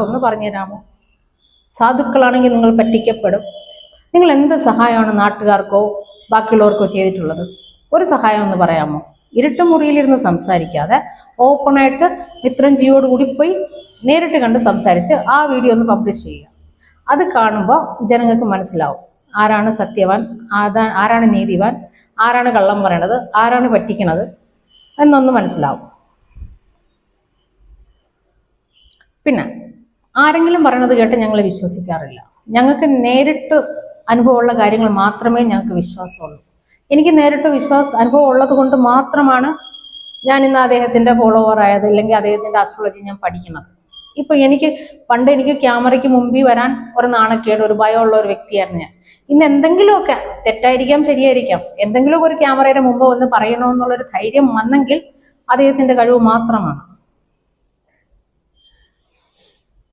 ഒന്ന് പറഞ്ഞു തരാമോ? സാധുക്കളാണെങ്കിൽ നിങ്ങൾ പറ്റിക്കപ്പെടും. നിങ്ങൾ എന്ത് സഹായമാണ് നാട്ടുകാർക്കോ ബാക്കിയുള്ളവർക്കോ ചെയ്തിട്ടുള്ളത്? ഒരു സഹായം ഒന്ന് പറയാമോ? ഇരുട്ട് മുറിയിലിരുന്ന് സംസാരിക്കാതെ ഓപ്പണായിട്ട് ഇത്രയും ജിയോടുകൂടി പോയി നേരിട്ട് കണ്ട് സംസാരിച്ച് ആ വീഡിയോ ഒന്ന് പബ്ലിഷ് ചെയ്യുക. അത് കാണുമ്പോൾ ജനങ്ങൾക്ക് മനസ്സിലാവും. ആരാണ് സത്യവാൻ? ആരാ ആരാണ് നീതിവാൻ? ആരാണ് കള്ളം പറയണത്? ആരാണ് പറ്റിക്കണത്? എന്നൊന്ന് മനസ്സിലാവും. പിന്നെ ആരെങ്കിലും പറയണത് കേട്ട് ഞങ്ങൾ വിശ്വസിക്കാറില്ല. ഞങ്ങൾക്ക് നേരിട്ട് അനുഭവമുള്ള കാര്യങ്ങൾ മാത്രമേ ഞങ്ങൾക്ക് വിശ്വാസമുള്ളൂ. എനിക്ക് നേരിട്ട് വിശ്വാസ അനുഭവം ഉള്ളത് കൊണ്ട് മാത്രമാണ് ഞാൻ ഇന്ന് അദ്ദേഹത്തിന്റെ ഫോളോവർ ആയത് അല്ലെങ്കിൽ അദ്ദേഹത്തിന്റെ ആസ്ട്രോളജി ഞാൻ പഠിക്കുന്നത്. ഇപ്പൊ എനിക്ക് പണ്ട് എനിക്ക് ക്യാമറയ്ക്ക് മുമ്പിൽ വരാൻ ഒരു നാണക്കേട് ഒരു ഭയമുള്ള ഒരു വ്യക്തിയായിരുന്നു ഞാൻ. ഇന്ന് എന്തെങ്കിലുമൊക്കെ തെറ്റായിരിക്കാം ശരിയായിരിക്കാം. എന്തെങ്കിലും ഒരു ക്യാമറയുടെ മുമ്പ് വന്ന് പറയണമെന്നുള്ളൊരു ധൈര്യം വന്നെങ്കിൽ അദ്ദേഹത്തിന്റെ കഴിവ് മാത്രമാണ്.